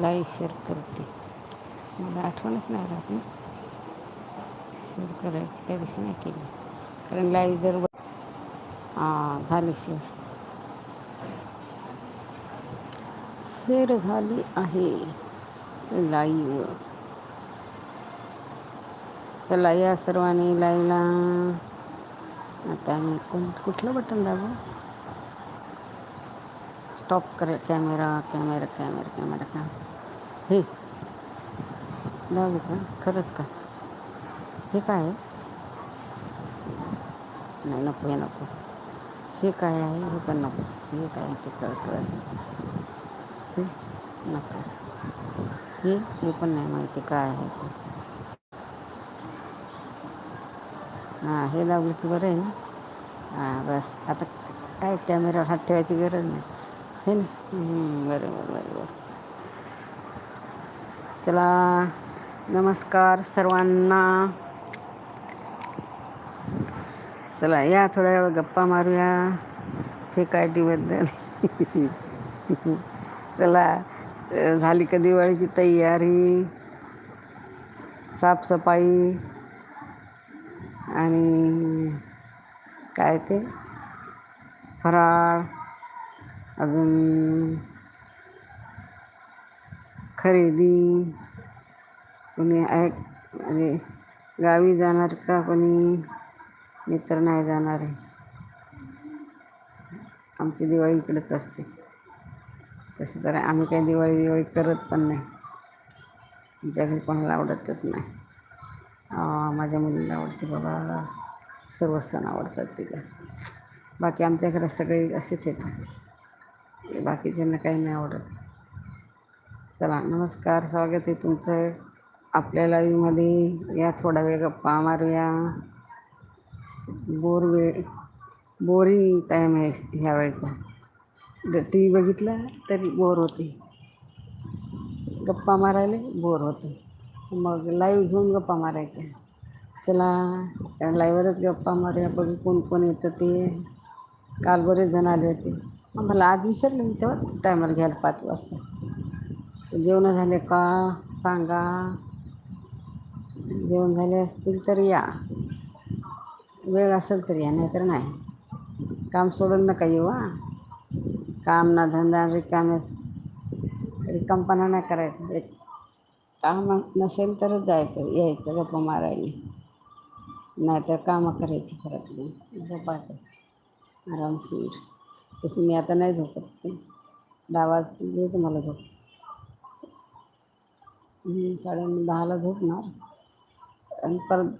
Live share करते. मला आठवणच नाही राहत ना. शेअर करायची त्या दिवशी नाही केली. कारण लाईव्ह जर हां झाले शेअर शेअर झाली आहे. लाईव्ह चला या सर्वांनी लाईव्हला आता मी कोण कुठलं बटन दाबू? स्टॉप करेल camera camera camera camera camera हे. का? खरंच का? हे काय नाही नको हे नको. हे काय आहे? हे पण नको. हे काय ते कळ. हे नको. हे हे पण नाही माहिती काय आहे ते. हाँ हे दाबलं की बरं आहे ना? हाँ बस. आता काय कॅमेऱ्यावर हात ठेवायची गरज नाही. हे ना? हम्म, बरं बरं बरं बरं चला नमस्कार सर्वांना. चला या थोड्या वेळ गप्पा मारूया फेक आय टीबद्दल चला झाली का दिवाळीची तयारी? साफसफाई आणि काय ते? फराळ अजून खरेदी कोणी आहे म्हणजे गावी जाणार का कोणी? मित्र नाही जाणार आहे. आमची दिवाळी इकडेच असते. तसं तर आम्ही काही दिवाळी दिवाळी करत पण नाही. आमच्या घरी कोणाला आवडतच नाही. माझ्या मुलीला आवडते बाबा. सर्व सण आवडतात तिला. बाकी आमच्या घरात सगळे असेच येतात बाकीच्यांना काही नाही आवडत. चला नमस्कार. स्वागत आहे तुमचं. आपल्या लाईव्हमध्ये या थोडा वेळ गप्पा मारूया. बोर वेळ बोरिंग टाईम आहे ह्या वेळचा. टी व्ही बघितला तरी बोर होते. गप्पा मारायला बोर होते. मग लाईव्ह घेऊन गप्पा मारायच्या. चला लाईव्हवरच गप्पा मारूया. बघू कोण कोण येतं ते. काल बरेच जण आले होते. आम्हाला आज विसरले मी तेव्हाच टायमर घ्यायला पाच वाजता. जेवण झाले का? सांगा. जेवण झाले असतील तर या. वेळ असेल तर या नाहीतर नाही. काम सोडून नका येऊ हा. काम ना धंदा रिकामे रिकामपणा नाही करायचं. एक काम नसेल तरच जायचं यायचं गप्पा मारायला. नाहीतर कामं करायची फरक नाही. झोपायचं आरामशीर. तसं मी आता नाही झोपत. ते दहा वाजता मला झोप हम्म, साडे दहाला झोपणार. आणि परत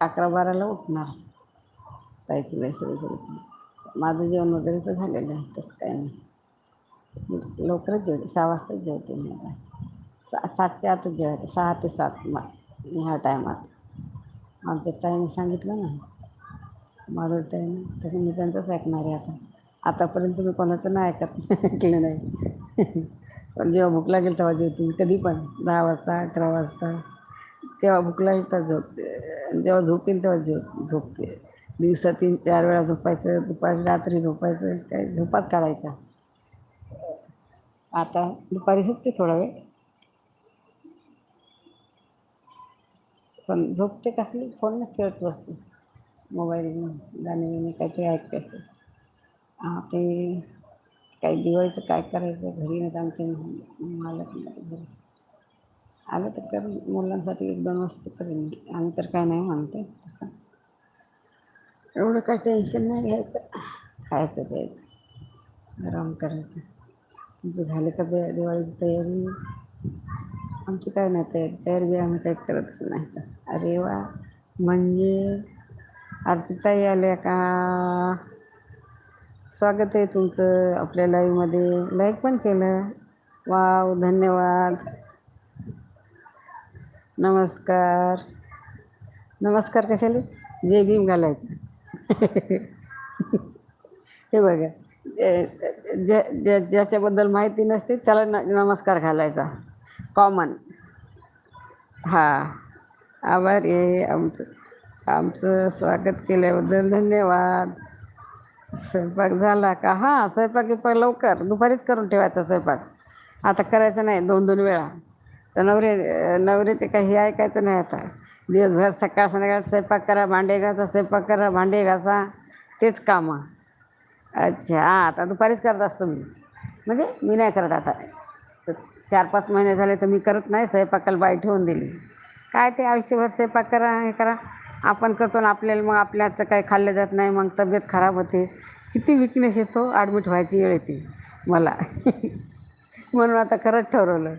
अकरा बाराला उठणार. जायचं जायचं जायचं माझं जेवण वगैरे तर झालेलं आहे तसं काय नाही. लवकरच जेवते सहा वाजताच जेवते मी आता. सा सातच्या आतच जेवायचं सहा ते सात मा ह्या टायमात. आमच्या ताईने सांगितलं ना माझं ताईने तर मी त्यांचंच ऐकणार आहे आता. आतापर्यंत मी कोणाचं नाही ऐकत ऐकलं नाही. पण जेव्हा भूक लागेल तेव्हा जेवते कधी पण दहा वाजता अकरा वाजता. तेव्हा भूक लागेल तेव्हा झोपते. आणि जेव्हा झोपेल तेव्हा जेव झोपते. दिवसा तीन चार वेळा झोपायचं दुपारी रात्री झोपायचं काय झोपात काढायचा. आता दुपारी झोपते थोडा वेळ. पण झोपते कसली? फोन खेळत बसते. मोबाईल घेऊन गाणे बिणे काहीतरी ऐकते असते. ते काही दिवाळीचं काय करायचं? घरी नाही तर आमचे मालक नाही घरी. आलं तर कर मुलांसाठी एक दोन वस्तू करेन. मी आम्ही तर काय नाही म्हणते तसं. एवढं काय टेन्शन नाही घ्यायचं. खायचं प्यायचं. आराम करायचं. तुमचं झालं का बे दिवाळीची तयारी? आमची काय नाही तयारी. तयारी बी आम्ही काही करतच नाही तर. अरे वा. म्हणजे आरतीताई आल्या का? स्वागत आहे तुमचं आपल्या लाईव्हमध्ये लाईक पण केलं. वाव धन्यवाद. नमस्कार. नमस्कार कशाले? जय भीम घालायचं. हे बघा. ज्या ज्या ज्याच्याबद्दल माहिती नसते त्याला न नमस्कार घालायचा. कॉमन हां. आभारी आहे आमचं आमचं स्वागत केल्याबद्दल धन्यवाद. स्वयंपाक झाला का? हां स्वयंपाक गिपाक लवकर. दुपारीच करून ठेवायचा स्वयंपाक. आता करायचं नाही दोन दोन वेळा. तर नवरे नवरीचे काही हे ऐकायचं नाही आता. दिवसभर सकाळ संध्याकाळ स्वयंपाक करा भांडे घासा स्वयंपाक करा भांडे घासा. तेच कामं. अच्छा हां आता दुपारीच करत असतो मी. म्हणजे मी नाही करत आता. तर चार पाच महिने झाले तर मी करत नाही स्वयंपाकाला बाई ठेवून दिली. काय ते आयुष्यभर स्वयंपाक करा हे करा. आपण करतो ना आपल्याला मग आपल्या हातचं काही खाल्लं जात नाही मग तब्येत खराब होते. किती विकनेस येतो ॲडमिट व्हायची वेळ येते मला. म्हणून आता खरंच ठरवलं.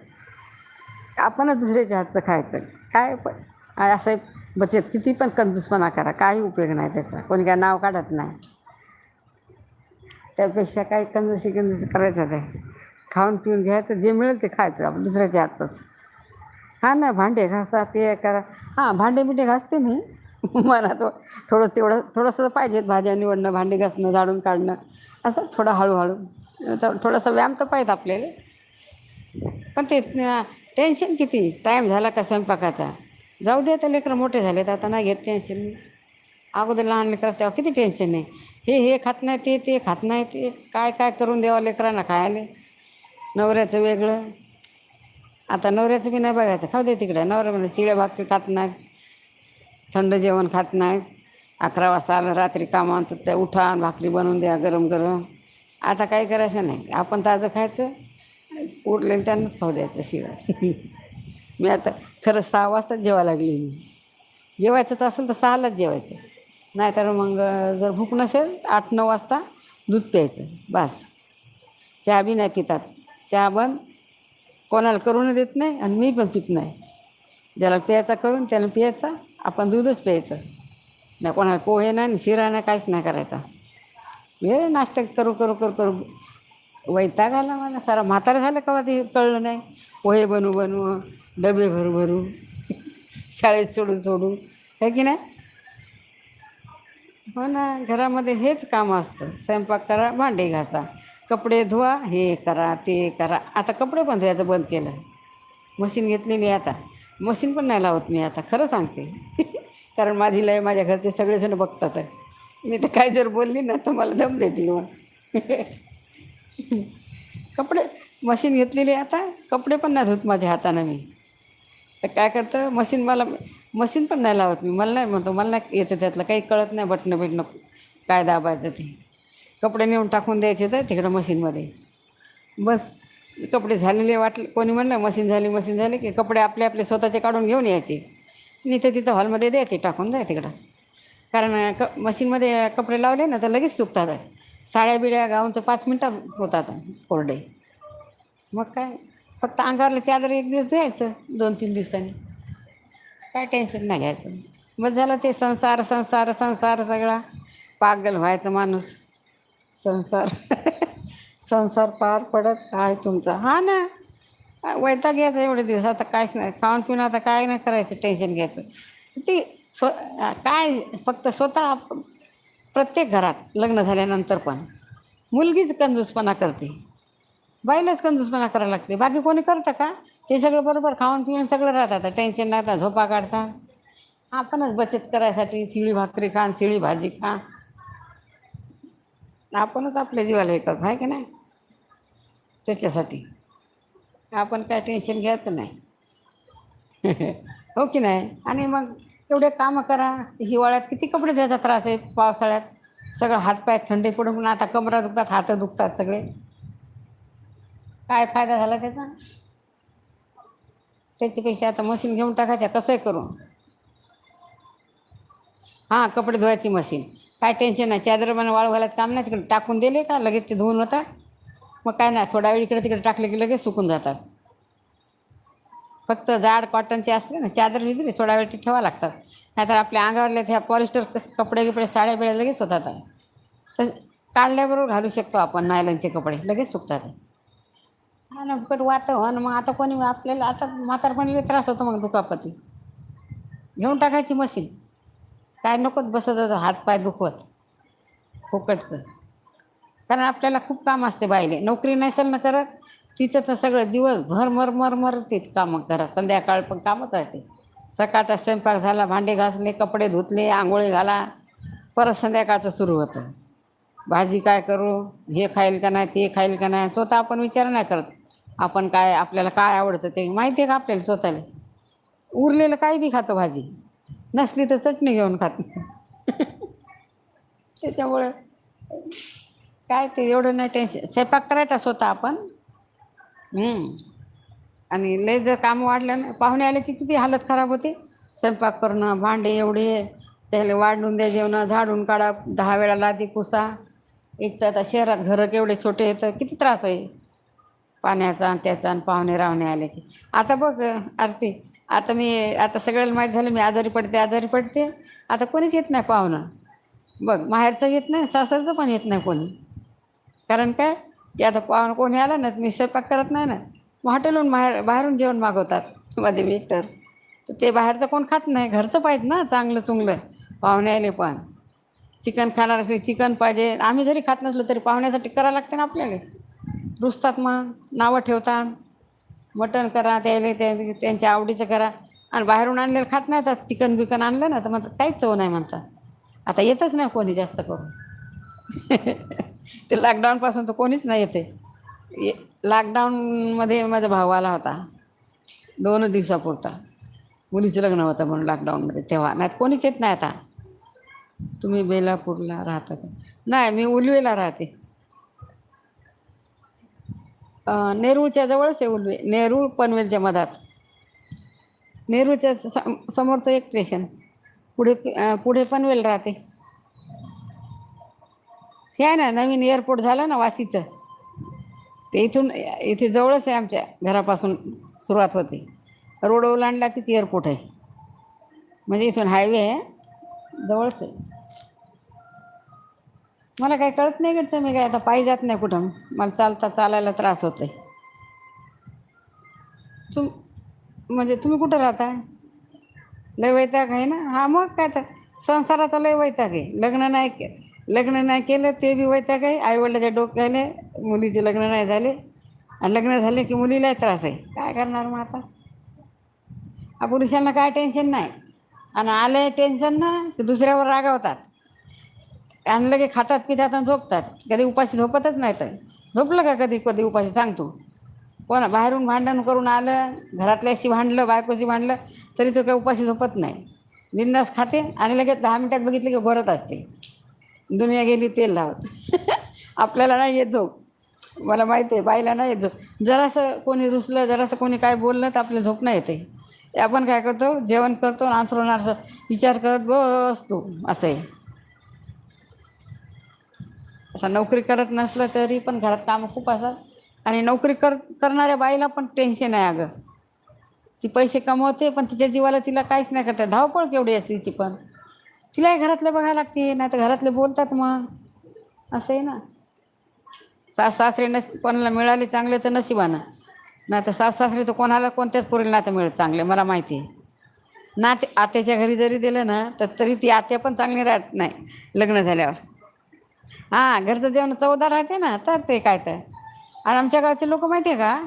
आपणच दुसऱ्याच्या हातचं खायचं. काय पण असं बचत किती पण कंजूसपणा करा काही उपयोग नाही त्याचा. कोणी काय नाव काढत नाही. त्यापेक्षा काही कंजूसी कंजूसी करायचं नाही. खाऊन पिऊन घ्यायचं जे मिळेल ते खायचं आपण दुसऱ्याच्या हातचंच हां ना भांडे घासा ते करा. हां भांडे बिंडे घासते मी. मला तो थोडं तेवढं थोडंसं पाहिजेत भाज्या निवडणं भांडी घासणं झाडून काढणं असं थोडं हळूहळू. तर थोडासा व्यायाम तर पाहिजे आपल्याला. पण ते टेन्शन किती? टाईम झाला का स्वयंपाकाचा? जाऊ दे तर लेकरं मोठे झाले तर आता नाही घेत टेन्शन अगोदर लहान लेकरं तेव्हा किती टेन्शन नाही हे हे खात नाही ते ते खात नाही ते काय काय करून द्यावं लेकरांना खायला? नवऱ्याचं वेगळं. आता नवऱ्याचं बी नाही बघायचं. खाऊ दे तिकडे. नवऱ्यामध्ये शिळ्या भाकरी खात नाही. थंड जेवण खात नाहीत. अकरा वाजता आलं रात्री कामात तर त्या उठा भाकरी बनवून द्या गरम गरम. आता काही करायचं नाही. आपण ताजं खायचं उरलेलं त्यांनाच खाऊ द्यायचं शिवाय. मी आता खरं सहा वाजताच जेवायला लागली मी. जेवायचं तर असेल तर सहालाच जेवायचं. नाहीतर मग जर भूक नसेल आठ नऊ वाजता दूध प्यायचं बस. चहा बी नाही पितात. चहा बंद. कोणाला करून देत नाही आणि मी पण पित नाही. ज्याला प्यायचा करून त्याला प्यायचा. आपण दूधच प्यायचं. नाही कोणाला पोहे नाही आणि शिरा नाही काहीच नाही करायचा. हे नाश्ता करू करू करू करू. वैताग आला मला. सारा म्हातारा झालं का ते कळलं नाही. पोहे बनवू बनवू डबे भरू भरू. शाळेत सोडू सोडू है की नाही? हो ना घरामध्ये हेच काम असतं. स्वयंपाक करा भांडे घासा. कपडे धुवा हे करा ते करा. आता कपडे पण धुवायचं बंद केलं. मशीन घेतलेली आहे आता. मशीन पण नाही लावत मी आता खरं सांगते. कारण माझी लय माझ्या घरचे सगळेजण बघतात. मी तर काय जर बोलली ना तर मला दम देतील मग. कपडे मशीन घेतलेली आता कपडे पण नाही धुत माझ्या हातानं मी. तर काय करतं मशीन मला मशीन पण नाही लावत मी. मला नाही म्हणतो मला नाही येतं त्यातलं काही कळत नाही बटणं बिटणं काय दाबायचं ते. कपडे नेऊन टाकून द्यायचे तर तिकडं मशीनमध्ये. बस. कपडे झालेले वाटले कोणी म्हणलं मशीन झाली मशीन झाली की कपडे आपले आपले स्वतःचे काढून घेऊन यायचे. मी तिथं हॉलमध्ये द्यायचे टाकून जाय तिकडं. कारण क मशीनमध्ये कपडे लावले ना तर लगेच सुकतात. साड्या बिड्या गाऊन तर पाच मिनटात होतात कोरडे. मग काय? फक्त अंगावरलं चादर एक दिवस धुवायचं दोन तीन दिवसांनी. काय टेन्शन नाही घ्यायचं. बस झालं ते संसार संसार संसार सगळा. पागल व्हायचं माणूस. संसार. संसार पार पडत आहे तुमचा. हा ना? वैताग घ्यायचा एवढे दिवस. आता काहीच नाही. खाऊन पिऊन आता काय नाही करायचं टेन्शन घ्यायचं. ती स्व काय फक्त स्वतः प्रत्येक घरात लग्न झाल्यानंतर पण मुलगीच कंजूसपणा करते. बाईलाच कंजूसपणा करायला लागते. बाकी कोणी करतं का? ते सगळं बरोबर खाऊन पिऊन सगळं राहतात. टेन्शन राहतात झोपा काढतात आपणच बचत करायसाठी शिळी भाकरी खा शिळी भाजी खा. आपणच आपल्या जीवाला हे करतो. आहे की नाही? त्याच्यासाठी. आपण काय टेन्शन घ्यायचं नाही. हो की नाही? आणि मग एवढे कामं करा. हिवाळ्यात किती कपडे धुवायचा त्रास आहे? पावसाळ्यात सगळं हातपाय थंडी पडून आता कमरा दुखतात हात दुखतात सगळे. काय फायदा झाला त्याचा? त्याच्यापेक्षा आता मशीन घेऊन टाकायच्या कसंही करून हां कपडे धुवायची मशीन काय टेन्शन नाही. चादर म्हणून वाळू घालायचं काम नाही तिकडे. टाकून दिले का? लगेच ते धुवून होतात. मग काय नाही थोडा वेळ इकडे तिकडे टाकले की लगेच सुकून जातात. फक्त जाड कॉटनचे असले ना चादर दिली थोडा वेळ ते ठेवा लागतात. नाहीतर आपल्या अंगावरले त्या पॉलिस्टर कपडे गिपडे साड्या बिळ्या लगेच होतात. तर काढल्याबरोबर घालू शकतो आपण नायलनचे कपडे लगेच सुकतात. हा ना फुकट वात हो ना मग आता कोणी आपल्याला आता म्हातारपणीला त्रास होतो मग दुखापती. घेऊन टाकायची मशीन. काय नकोच बसत होतं हातपाय दुखवत. फुकटचं. कारण आपल्याला खूप काम असते बाईले. नोकरी नसेल ना करत तिचं तर सगळं दिवसभर मर मर मर ते कामं करत संध्याकाळ पण कामच राहते. सकाळचा स्वयंपाक झाला भांडे घासले कपडे धुतले आंघोळी घाला परत संध्याकाळचं सुरू होतं. भाजी काय करू हे खाईल का नाही ते खाईल का नाही स्वतः आपण विचार नाही करत. आपण काय आपल्याला काय आवडतं ते माहिती आहे का आपल्याला स्वतःला? उरलेलं काय बी खातो भाजी. नसली तर चटणी घेऊन खात त्याच्यामुळं काय ते एवढं नाही टेन्शन स्वयंपाक करायचा स्वतः आपण. हम्म. आणि लय जर काम वाढलं ना पाहुणे आले की किती हालत खराब होते. स्वयंपाक करणं भांडे एवढे. त्याला वाढून द्या जेवणं झाडून काढा दहा वेळा लादी पुसा. एक तर आता शहरात घरं केवढे छोटे येतं किती त्रास आहे. पाण्याचा आणि त्याचा आणि पाहुणे रावणे आले की. आता बघ आरती आता मी आता सगळ्याला माहीत झालं मी आजारी पडते आजारी पडते. आता कोणीच येत नाही पाहुणं. बघ माहेरचं येत नाही सासरचं पण येत नाही कोणी. कारण काय? की आता पाहुणं कोणी आलं ना तर मी स्वयंपाक करत नाही ना. मग हॉटेलहून बाहेर बाहेरून जेवण मागवतात माझे मिस्टर. तर ते बाहेरचं कोण खात नाही. घरचं पाहिजे ना चांगलं चुंगलं. पाहुणे आले पण. चिकन खाणार असले चिकन पाहिजे. आम्ही जरी खात नसलो तरी पाहुण्यासाठी करावं लागते ना आपल्याला. रुसतात मग नावं ठेवतात. मटण करा त्याले त्या त्यांच्या आवडीचं करा. आणि बाहेरून आणलेलं खात नाही तर चिकन बिकन आणलं ना तर म्हणतात काहीच चव नाही म्हणतात. आता येतच नाही कोणी जास्त करून. ते लॉकडाऊनपासून तर कोणीच नाही येते. ये लॉकडाऊनमध्ये माझा भाऊ आला होता. दोन दिवसापुरता. मुलीचं लग्न होतं म्हणून लॉकडाऊनमध्ये तेव्हा. नाही कोणीच येत नाही आता. तुम्ही बेलापूरला राहता का? नाही मी उलवेला राहते. नेरूळच्या जवळच आहे उलवे. नेरूळ पनवेलच्या मधात. नेरूळच्या समोरचं एक स्टेशन पुढे पुढे पनवेल राहते. हे आहे ना नवीन एअरपोर्ट झालं ना वाशीचं. ते इथून इथे जवळच आहे आमच्या घरापासून सुरुवात होते. रोड ओलांडला कीच एअरपोर्ट आहे. म्हणजे इथून हायवे आहे. जवळच आहे. मला काय कळत नाही कडचं मी काय आता पायी जात नाही कुठं. मला चालता चालायला त्रास होतो आहे तुम म्हणजे तुम्ही कुठं राहता? लय वैताग आहे ना? हा मग काय तर संसाराचा लय वैताग आहे. लग्न नाही लग्न नाही केलं ते बी वैताग आहे. आईवडिलाच्या डोक्याले मुलीचे लग्न नाही झाले. आणि लग्न झाले की मुलीलाही त्रास आहे. काय करणार मग आता? हा पुरुषांना काय टेन्शन नाही. आणि आले टेन्शन ना की दुसऱ्यावर रागावतात. आणि लगे खातात पितात आणि झोपतात. कधी उपाशी झोपतच नाही तर. झोपलं का कधी? कधी उपाशी सांगतो. कोण बाहेरून भांडण करून आलं घरातल्याशी भांडलं बायकोशी भांडलं तरी तो काही उपाशी झोपत नाही. बिंदास खाते आणि लगेच दहा मिनिटात बघितलं की भरत असते. दुनिया गेली तेल लावत. आपल्याला नाही येत झोप. मला माहिती आहे बाईला नाही येत झोप. जरासं कोणी रुसलं जरासं कोणी काय बोललं तर आपल्याला झोप नाही येते आपण काय करतो? जेवण करतो आणि असं विचार करत बसतो. असं आहे. आता नोकरी करत नसलं तरी पण घरात कामं खूप असतात. आणि नोकरी कर करणाऱ्या बाईला पण टेन्शन आहे अगं. ती पैसे कमवते पण तिच्या जीवाला तिला काहीच नाही करता धावपळ केवढी असते तिची पण. तिलाही घरातलं बघायला लागते नाही तर घरातले बोलतात मग. असं आहे ना. सास सासरे नस कोणाला मिळाले चांगले तर नशिबानं. नाही तर सास सासरे तर कोणाला कोणत्याच पोरीला नातं मिळत चांगले मला माहिती आहे. नाते आत्याच्या घरी जरी दिलं ना तर तरी ती आत्या पण चांगली राहत नाही लग्न झाल्यावर. हां घरचं जेवण चवदार राहते ना तर ते काय तर. आणि आमच्या गावचे लोक माहिती आहे का?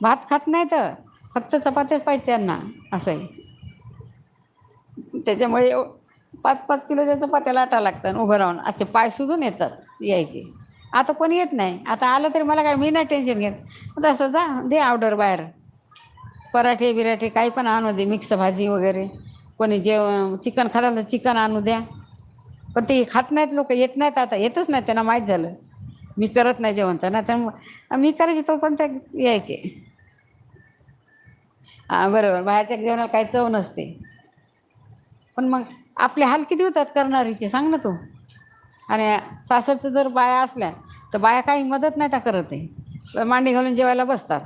भात खात नाही तर फक्त चपात्याच पाहिजे त्यांना असं आहे त्याच्यामुळे पाच पाच किलोच्या चपात्या लाटा लागतात आणि उभं राहून. असे पाय सुजून येतात यायचे. आता कोणी येत नाही. आता आलं तरी मला काय मी नाही टेन्शन घेत. तसं जा दे ऑर्डर बाहेर. पराठे बिराठे काही पण आणू दे मिक्स भाजी वगैरे. कोणी जेव चिकन खाताल तर चिकन आणू द्या. पण ते खात नाहीत लोक येत नाहीत आता. येतच नाही त्यांना माहीत झालं. मी करत नाही जेवण तर. ना तर मग मी करायचे तो पण त्या यायचे. हां बरोबर. बाहेरच्या जेवणाला काही चव नसते. पण मग आपले हाल किती होतात करणारीचे सांग ना तू. आणि सासरचं जर बाया असल्या तर बाया काही मदत नाही त्या करत आहे. मांडी घालून जेवायला बसतात.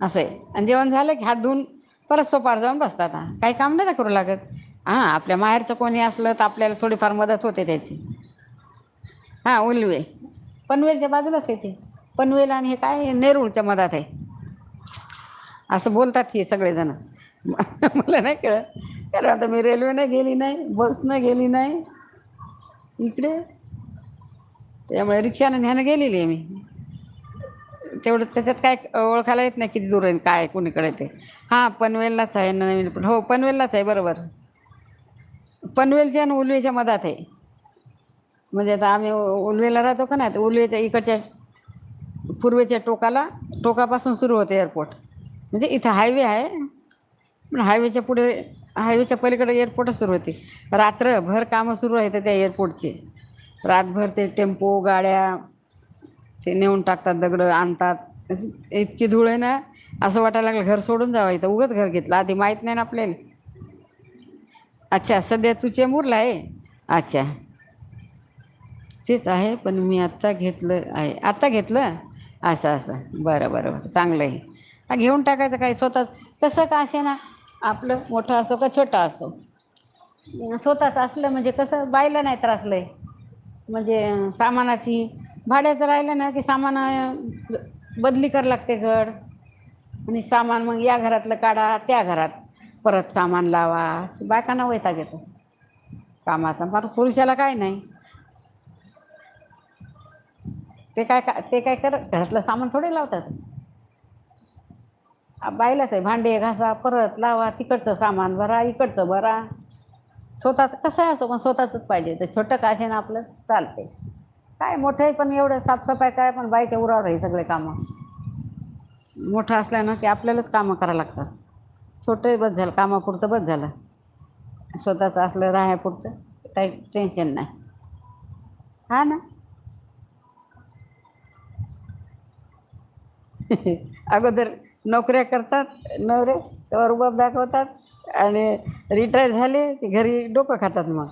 असं आहे. आणि जेवण झालं की हात धुवून परत सोपार जाऊन बसतात. हा काही काम नाही ना करू लागत. हां आपल्या माहेरचं कोणी असलं तर आपल्याला थोडीफार मदत होते त्याची. हां उलवे. पनवेलच्या बाजूलाच आहे ते. पनवेल आणि हे काय नेरूळच्या मधात आहे. असं बोलतात हे सगळेजण. मला नाही कळत. कारण आता मी रेल्वेनं गेली नाही बसनं गेली नाही. इकडे? त्यामुळे रिक्षानं न्यानं गेलेली आहे मी. तेवढं त्याच्यात काय ओळखायला येत नाही किती दूर आहे काय कुणीकडे ते. हां पनवेललाच आहे नवीन पण हो पनवेललाच आहे बरोबर. पनवेलच्या आणि उलवेच्या मधात आहे. म्हणजे आता आम्ही उलवेला राहतो का नाही उलवेच्या इकडच्या पूर्वेच्या टोकाला टोकापासून सुरू होते एअरपोर्ट म्हणजे इथं हायवे आहे पण हायवेच्या पुढे हायवेच्या पलीकडे एअरपोर्टच सुरू होते. रात्रभर कामं सुरू आहेत त्या एअरपोर्टचे रातभर ते टेम्पो गाड्या ते नेऊन टाकतात दगडं आणतात. इतकी धूळ आहे ना असं वाटायला लागलं घर सोडून जावं इथं. उगत घर घेतलं. आधी माहीत नाही ना आपल्याला. अच्छा सध्या तू चेंबूरला आहे? अच्छा. तेच आहे पण मी आत्ता घेतलं आहे. आत्ता घेतलं? असं असं. बरं बरं बरं. चांगलं आहे. घेऊन टाकायचं काय स्वतः. कसं का असे ना? आपलं मोठं असो का छोटा असो. स्वतःच असलं म्हणजे कसं बायला नाही त्रासलं आहे म्हणजे सामानाची भाड्याचं राहिलं ना की सामान बदली करावं लागते घर. आणि सामान मग या घरातलं काढा त्या घरात परत सामान लावा. बायकांना वैताग येतो. कामाचा फार पुरुषाला काय नाही. ते काय का ते काय कर घरातलं सामान थोडे लावतात. बायलाच आहे भांडे घासा परत लावा तिकडचं सामान भरा इकडचं भरा. स्वतःचं कसं आहे असो पण स्वतःचंच पाहिजे. तर छोटं का असेना आपलं चालते काय मोठं पण एवढं साफसफाई काय पण बाईच्या उरावर आहे सगळे कामं. मोठं असल्यानं की आपल्यालाच कामं करावं लागतात. छोटंही बस झालं. कामापुरतं बस झालं. स्वतःचं असलं राहायपुरतं काही टेन्शन नाही. हा ना? अगोदर नोकऱ्या करतात नवरे तेव्हा रुबाब दाखवतात आणि रिटायर झाले की घरी डोकं खातात मग.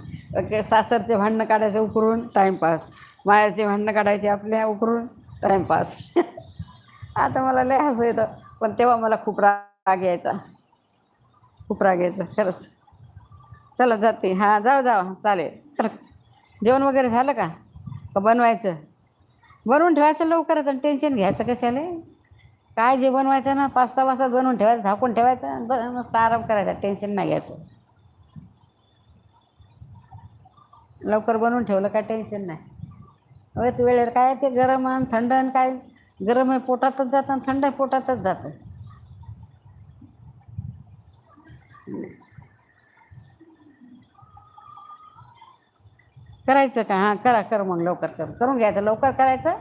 सासरचे भांडणं काढायचे उकरून टाईमपास मायाचे भांडणं काढायचे आपल्या उकरून टाईमपास आता मला लय हसू येतं पण तेव्हा मला खूप राग यायचा. खूप राग यायचा खरंच. चला जाते. हां जाऊ जाऊ. चालेल. खरं जेवण वगैरे झालं का? का बनवायचं? बनवून ठेवायचं लवकरच आणि टेन्शन घ्यायचं कशाला? काय जे बनवायचं ना पाच सहा वाजता बनवून ठेवायचं झाकून ठेवायचं आणि बस मस्त आराम करायचा टेन्शन नाही घ्यायचं. लवकर बनवून ठेवलं काय टेन्शन नाही. वेच वेळेवर काय ते गरम आणि थंड आणि काय गरम आहे पोटातच जातं आणि थंड आहे पोटातच जातं. करायचं का? हां करा कर मग लवकर कर. करून घ्यायचं लवकर करायचं.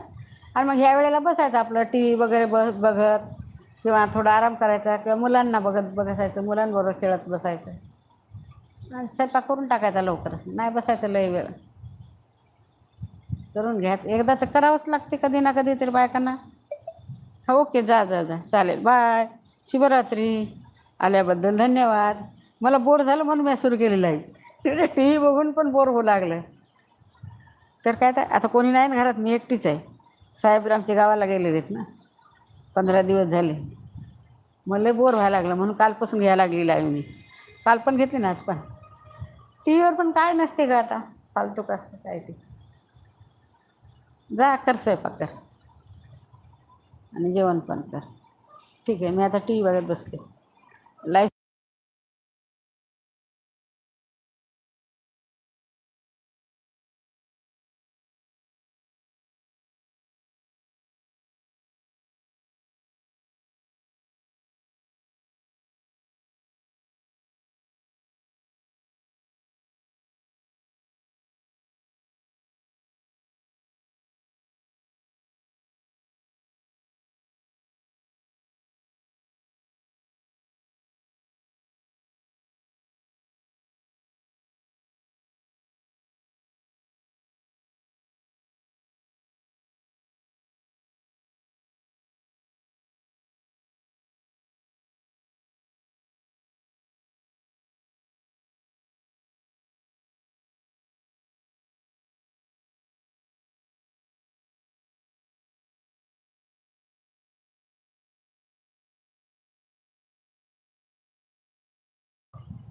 आणि मग ह्या वेळेला बसायचं आपलं टी व्ही वगैरे ब बघत किंवा थोडा आराम करायचा किंवा मुलांना बघत बघायचं मुलांबरोबर खेळत बसायचं. आणि स्वयंपाक करून टाकायचा लवकरच नाही बसायचं लय वेळ. करून घ्यायचं एकदा तर करावंच लागते कधी ना कधी तरी बायकांना. हो ओके जा जा जा. चालेल. बाय. शिवरात्री आल्याबद्दल धन्यवाद. मला बोर झालं म्हणून मी सुरू केलेलं आहे. टी व्ही बघून पण बोर होऊ लागलं. तर काय तर आता कोणी नाही ना घरात मी एकटीच आहे. साहेब आमच्या गावाला गेलेले आहेत ना. पंधरा दिवस झाले. मला बोर व्हायला लागलं. म्हणून कालपासून घ्यायला लागली आहे मी. काल पण घेतली ना आज पण. टी व्हीवर पण काय नसते का आता. फालतूक असतं काय ते. जा कर स्वयंपाक कर. आणि जेवण पण कर. ठीक आहे मी आता टी व्ही बघत बसले. लाईफ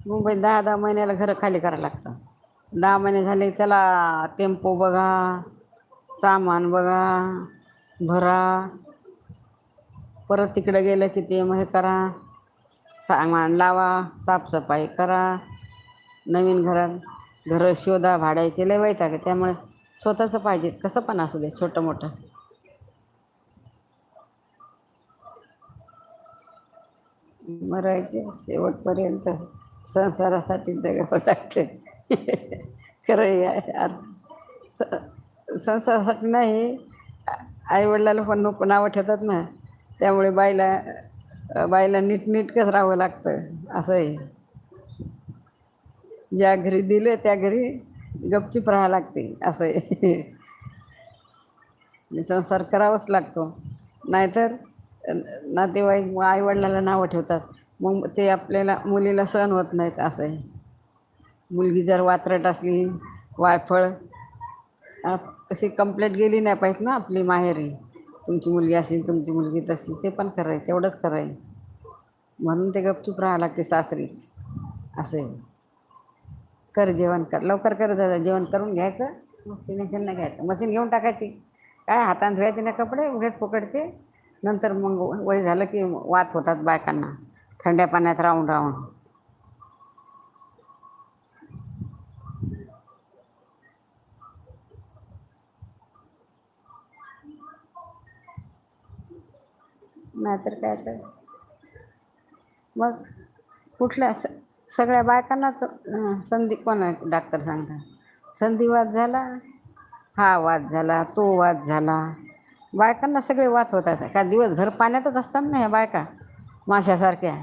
मुंबईत दहा दहा महिन्याला घरं खाली करायला लागतं. दहा महिने झाले चला टेम्पो बघा सामान बघा भरा. परत तिकडे गेलं की ते मग हे करा. सामान लावा साफसफाई करा. नवीन घरात घरं शोधा भाड्याचे लय वैता का त्यामुळे स्वतःचं पाहिजे कसं पण असू दे छोटं मोठं. मरायचे शेवटपर्यंत. संसारासाठी जगावं लागते खरं आहे यार. स संसारासाठी नाही आईवडिलाला पण नको नावं ठेवतात ना. त्यामुळे बाईला बाईला नीटनीटकंच राहावं लागतं असं आहे. ज्या घरी दिलं त्या घरी गपचीप राहावं लागते असं आहे. म्हणजे संसार करावाच लागतो. नाहीतर नातेवाईक आईवडिलाला नावं ठेवतात. मग ते आपल्याला मुलीला सहन होत नाहीत असं आहे. मुलगी जर वात्रट असली वायफळ अशी कशी कंप्लेंट गेली नाही पाहिजे ना आपली माहेरी. तुमची मुलगी असेल तुमची मुलगी तशी ते पण खरं आहे तेवढंच खरं आहे. म्हणून ते गपचूप राहावं लागते सासरीच. असं आहे. कर जेवण कर लवकर कर दादा जेवण करून घ्यायचं मस्ती टेन्शन नाही घ्यायचं. मशीन घेऊन टाकायची. काय हाताने धुवायचे नाही कपडे उगेच पकडचे नंतर मग वय झालं की वात होतात बायकांना. थंड्या पाण्यात राहून राहून. नाहीतर काय तर. मग कुठल्या स सगळ्या बायकांनाच संधी कोण डॉक्टर सांगतात संधिवात झाला हा वाद झाला तो वाद झाला. बायकांना सगळे वाद होतात. का दिवसभर पाण्यातच असतात ना ह्या बायका? माशासारख्या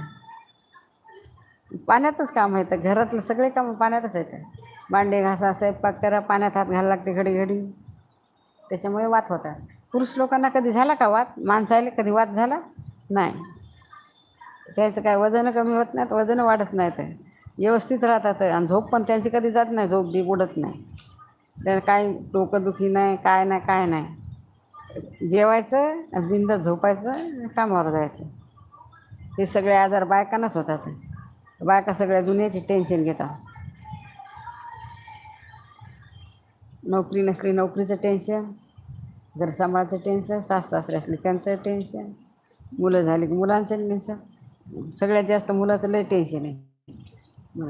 पाण्यातच काम आहे तर घरातलं सगळे कामं पाण्यातच येतं भांडे घासा स्वयंपाक करा पाण्यात हात घालायला लागते घडी घडी त्याच्यामुळे वाद होतात. पुरुष लोकांना कधी झाला का वाद माणसाला कधी वाद झाला? नाही. त्याचं काय वजन कमी होत नाहीत वजन वाढत नाहीत व्यवस्थित राहतात आणि झोप पण त्यांची कधी जात नाही झोप बी उडत नाही. त्याला काय डोकंदुखी नाही काय नाही काय नाही. जेवायचं बिंद झोपायचं कामावर जायचं. हे सगळे आजार बायकांनाच होतात. बायका सगळ्या दुनियाची टेन्शन घेतात. नोकरी नसली नोकरीचं टेन्शन घर सांभाळायचं टेन्शन सास सासरे असले त्यांचं टेन्शन मुलं झाली की मुलांचं टेन्शन सगळ्यात जास्त मुलाचं लय टेन्शन आहे.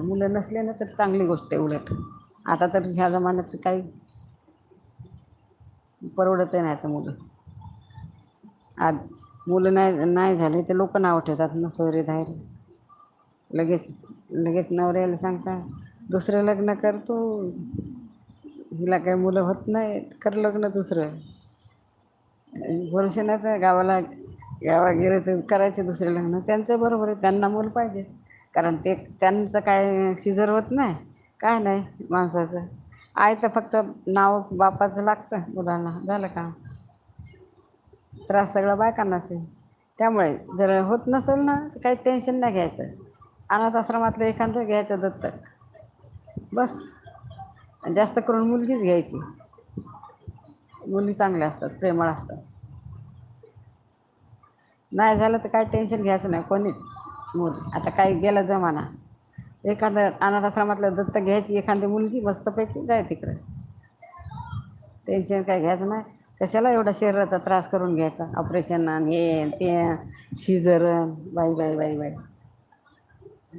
मुलं नसले ना तर चांगली गोष्ट आहे उलट. आता तर ह्या जमान्यात काही परवडत नाही आता मुलं. आज मुलं नाही नाही झाले तर लोक नावं ठेवतात ना सोयरे धायरे. लगेच लगेच नवऱ्याला सांगतात दुसरं लग्न कर तू. हिला काही मुलं होत नाही कर लग्न दुसरं. भरोसे नाही गावाला गावा गेले तर करायचे दुसरे लग्न. त्यांचं बरोबर आहे त्यांना मुलं पाहिजे. कारण ते त्यांचं काय सिजर होत नाही काय नाही माणसाचं. आहे तर फक्त नाव बापाचं लागतं मुलांना. झालं का? त्रास सगळा बायकांनाच आहे त्यामुळे जर होत नसेल ना तर काही टेन्शन नाही घ्यायचं. अनाथ आश्रमातलं एखादं घ्यायचं दत्तक. बस. जास्त करून मुलगीच घ्यायची. मुली चांगल्या असतात प्रेमळ असतात. नाही झालं तर काय टेन्शन घ्यायचं नाही कोणीच. मूल. आता काही गेला जमाना. एखादं अनाथ आश्रमातलं दत्तक घ्यायची एखादी मुलगी मस्तपैकी जाय तिकडं. टेन्शन काय घ्यायचं नाही. कशाला एवढा शरीराचा त्रास करून घ्यायचा? ऑपरेशन आणि हे ते शिजरन बाई बाई बाई बाई.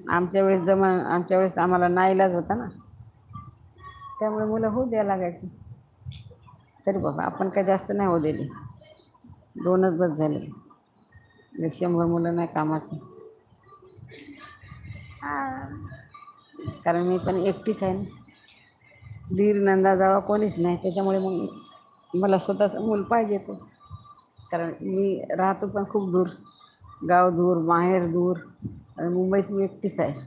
आमच्या वेळेस जमा आमच्या वेळेस आम्हाला नाईलाज होता ना. त्यामुळे मुलं होऊ द्या लागायची. तरी बाबा आपण काय जास्त नाही होऊ दिली. दोनच बस झाले. म्हणजे शंभर मुलं नाही कामाची. कारण मी पण एकटीच आहे ना. दीर नंदा जावा कोणीच नाही. त्याच्यामुळे मग मला स्वतःचं मूल पाहिजे तो कारण मी राहतो पण खूप दूर. गाव दूर माहेर दूर. आणि मुंबईत मी एकटीच आहे.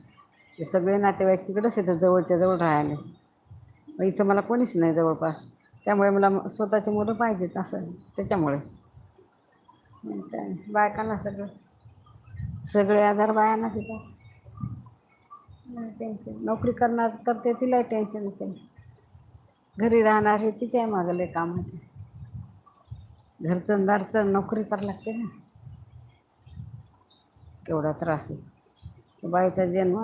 ते सगळे नातेवाईक तिकडंच येतात जवळच्या जवळ राहायला. मग इथं मला कोणीच नाही जवळपास. त्यामुळे मला स्वतःची मुलं पाहिजेत असं त्याच्यामुळे. म्हणजे बायकांना सगळं सगळे आधार बायांनाच येतात. टेन्शन नोकरी करणार करते तिलाही टेन्शनच आहे. घरी राहणार हे तिच्या मागं काम होते. घरचं दारचं नोकरी करावं लागते ना. केवढा त्रास आहे. बाईचा जन्म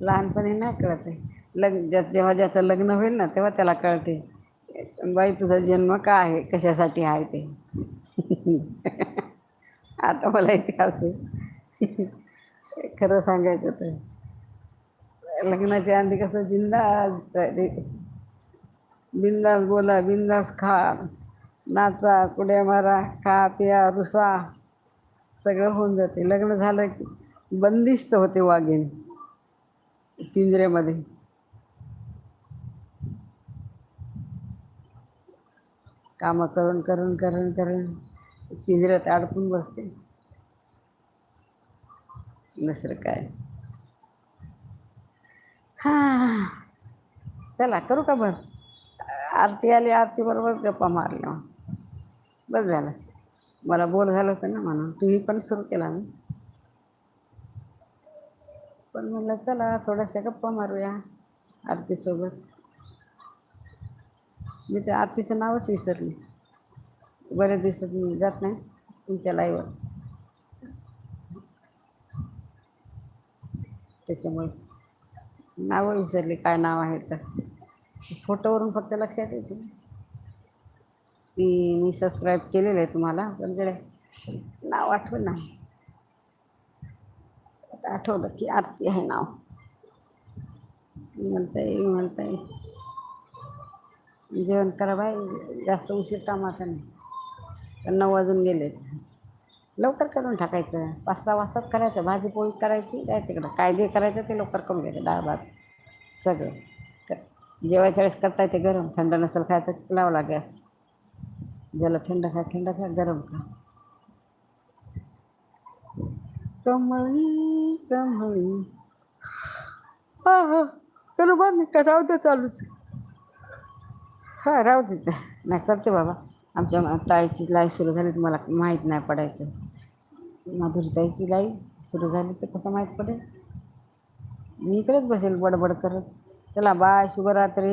लहानपणी नाही कळत आहे. लग्न ज्या जेव्हा ज्याचं लग्न होईल ना तेव्हा त्याला कळते. बाई तुझा जन्म का आहे? कशासाठी आहे ते? आता मला इतिहास आहे. खरं सांगायचं तर लग्नाच्या आधी कसं जिंदा बिंदास बोला बिंदास खा. नाचा कुड्या मारा खा पिया रुसा. सगळं होऊन जाते. लग्न झालं की बंदिस्त होते वाघीण पिंजऱ्यामध्ये. कामं करून करून करून करून पिंजऱ्यात अडकून बसते. दुसरं काय? हां. चला करू का बरं? आरती आली आरतीबरोबर गप्पा मारल्या. बस झालं. मला बोर झालं होतं ना म्हणून. टी पण सुरू केला मी पण म्हणलं चला थोड्याशा गप्पा मारूया आरतीसोबत. मी त्या आरतीचं नावच विसरली. बऱ्याच दिवसात मी जात नाही तुमच्या लाईवर त्याच्यामुळे नावं विसरली काय नाव आहे तर. फोटोवरून फक्त लक्षात येते. की मी सबस्क्राईब केलेलं आहे तुम्हाला पण कडे नाव आठवण नाही. आता आठवलं की आरती आहे नाव. म्हणताय म्हणताय. जेवण करा बाई जास्त उशीर कामाचा नाही. पण नऊ वाजून गेले. लवकर करून टाकायचं. पाच सहा वाजताच करायचं. भाजी पोळी करायची काय तिकडं काय जे करायचं ते लवकर करून घ्यायचं डाळ भात सगळं. जेवायच्या वेळेस करता येते गरम. थंड नसेल खाय तर लावला गॅस. ज्याला थंड खा थंड खा गरम खा. कमळी कमळी. हा हा. चलो बरं का राहू दे चालूच. हां राहू दे नाही करते बाबा. आमच्या ताईची लाईव्ह सुरू झाली तर मला माहीत नाही पडायचं. माधुरी ताईची लाईव्ह सुरू झाली तर कसं माहीत पडेल? मी इकडेच बसेल बडबड करत. चला बाय शुभरात्री